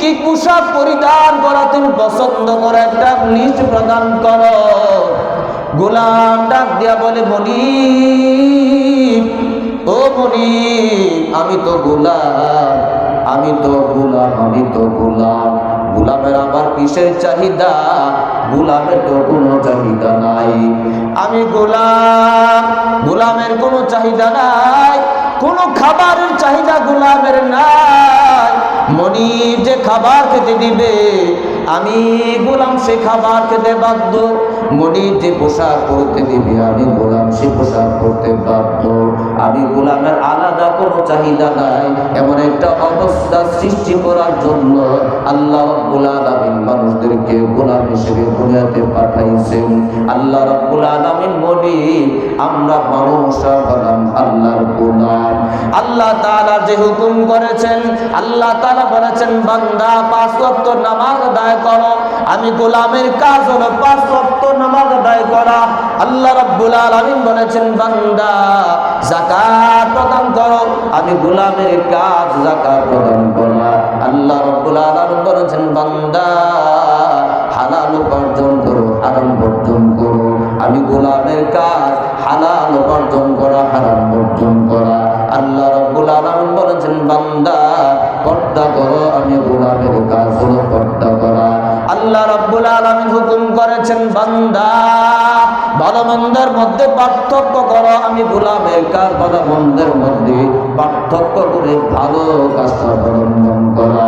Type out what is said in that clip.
কি পোশাক পরিধান করা, তুমি পছন্দ করো একটা লিস্ট প্রদান করো। গোলাম ডাক দিয়া বলে বলি ও বলি আমি তো গোলাম, আমি তো গোলাম, আমি তো গোলাম। গোলামের আবার কিসের চাহিদা? গোলামের তো কোনো চাহিদা নাই। আমি গোলাম, গোলামের কোনো চাহিদা নাই। কোনো খাবারের চাহিদা গোলামের নাই। মনির যে খাবার খেতে দিবে, আমি গোলাম সে খাবার খেতে বাধ্য। মনির যে পোশাক পরতে দিবে, আমি গোলাম সে পোশাক পরতে বাধ্য। আমি গোলামের আলাদা কোনো চাহিদা নাই, এমন একটা অবস্থা সৃষ্টি করার জন্য আল্লাহ গোলাল আমিন মানুষদেরকে গোলাম হিসেবে দুনিয়াতে পাঠাইছেন। আল্লাহ রব্বুল আলামিন বলি আমরা মানুষ হলাম আল্লাহর গোলাম। আল্লাহ তাআলা যে হুকুম করেছেন, আল্লাহ তাআলা বলেছেন, বান্দা পাঁচ ওয়াক্ত নামাজ আদায় করো। আমি গোলামের কাজ হলো পাঁচ ওয়াক্ত নামাজ আদায় করা। আল্লাহ রাব্বুল আলামিন বলেছেন, বান্দা, যাকাত প্রদান করো। আমি গোলামের কাজ যাকাত প্রদান করা আল্লাহ রাব্বুল আলামিন বর্জন করো। আমি গোলামের কাজ হালাল উপার্জন করা, হারাম বর্জন করা। আল্লাহ রাব্বুল আলামিন বলেছেন, বান্দা, পর্দা করো, আমি গোলামের কাজ হলো পর্দা করা। আল্লাহ রাব্বুল আলামিন হুকুম করেছেন, বান্দা, ভালো মন্দের মধ্যে পার্থক্য করো। আমি গোলামের কাজ, ভালো মন্দের মধ্যে পার্থক্য করে ভালো কাজটা অবলম্বন করা।